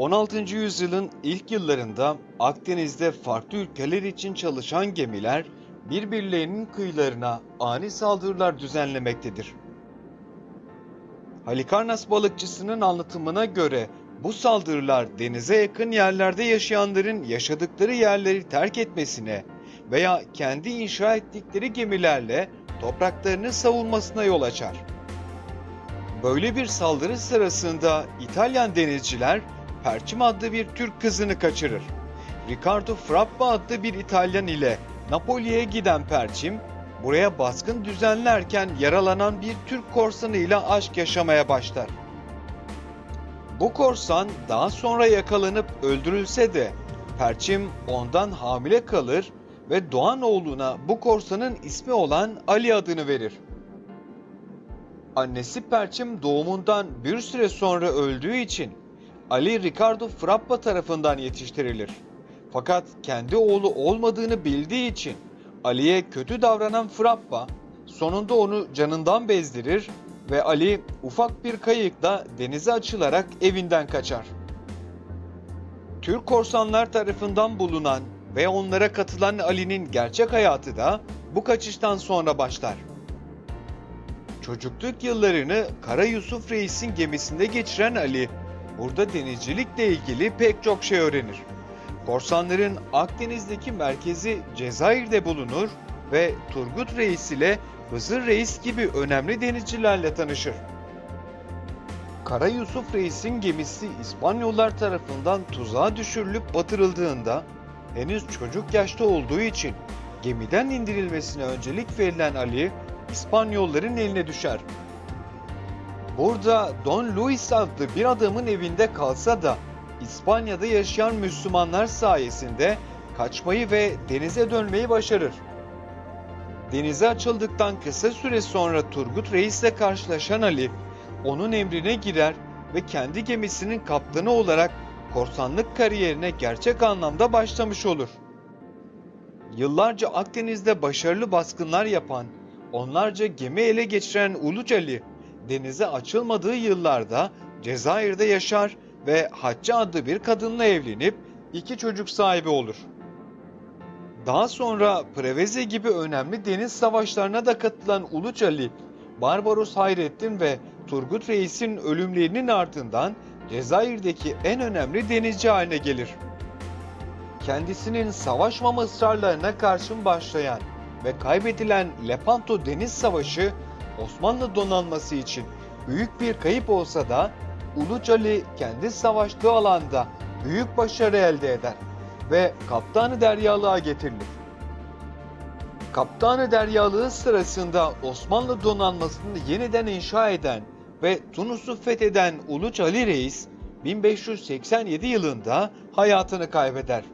16. yüzyılın ilk yıllarında Akdeniz'de farklı ülkeler için çalışan gemiler birbirlerinin kıyılarına ani saldırılar düzenlemektedir. Halikarnas balıkçısının anlatımına göre bu saldırılar denize yakın yerlerde yaşayanların yaşadıkları yerleri terk etmesine veya kendi inşa ettikleri gemilerle topraklarını savunmasına yol açar. Böyle bir saldırı sırasında İtalyan denizciler Perçim adlı bir Türk kızını kaçırır. Riccardo Frappa adlı bir İtalyan ile Napoli'ye giden Perçim, buraya baskın düzenlerken yaralanan bir Türk korsanı ile aşk yaşamaya başlar. Bu korsan daha sonra yakalanıp öldürülse de Perçim ondan hamile kalır ve doğan oğluna bu korsanın ismi olan Ali adını verir. Annesi Perçim doğumundan bir süre sonra öldüğü için Ali Ricardo Frappa tarafından yetiştirilir. Fakat kendi oğlu olmadığını bildiği için Ali'ye kötü davranan Frappa sonunda onu canından bezdirir ve Ali ufak bir kayıkla denize açılarak evinden kaçar. Türk korsanlar tarafından bulunan ve onlara katılan Ali'nin gerçek hayatı da bu kaçıştan sonra başlar. Çocukluk yıllarını Kara Yusuf Reis'in gemisinde geçiren Ali, burada denizcilikle ilgili pek çok şey öğrenir. Korsanların Akdeniz'deki merkezi Cezayir'de bulunur ve Turgut Reis ile Hızır Reis gibi önemli denizcilerle tanışır. Kara Yusuf Reis'in gemisi İspanyollar tarafından tuzağa düşürülüp batırıldığında henüz çocuk yaşta olduğu için gemiden indirilmesine öncelik verilen Ali İspanyolların eline düşer. Burada Don Luis adlı bir adamın evinde kalsa da İspanya'da yaşayan Müslümanlar sayesinde kaçmayı ve denize dönmeyi başarır. Denize açıldıktan kısa süre sonra Turgut Reis'le karşılaşan Ali, onun emrine girer ve kendi gemisinin kaptanı olarak korsanlık kariyerine gerçek anlamda başlamış olur. Yıllarca Akdeniz'de başarılı baskınlar yapan, onlarca gemi ele geçiren Uluç Ali, denize açılmadığı yıllarda Cezayir'de yaşar ve Hacca adlı bir kadınla evlenip iki çocuk sahibi olur. Daha sonra Preveze gibi önemli deniz savaşlarına da katılan Uluç Ali, Barbaros Hayrettin ve Turgut Reis'in ölümlerinin ardından Cezayir'deki en önemli denizci haline gelir. Kendisinin savaşmama ısrarlarına karşın başlayan ve kaybedilen Lepanto Deniz Savaşı Osmanlı donanması için büyük bir kayıp olsa da Uluç Ali kendi savaştığı alanda büyük başarı elde eder ve kaptanı deryalığa getirilir. Kaptanı deryalığı sırasında Osmanlı donanmasını yeniden inşa eden ve Tunus'u fetheden Uluç Ali Reis 1587 yılında hayatını kaybeder.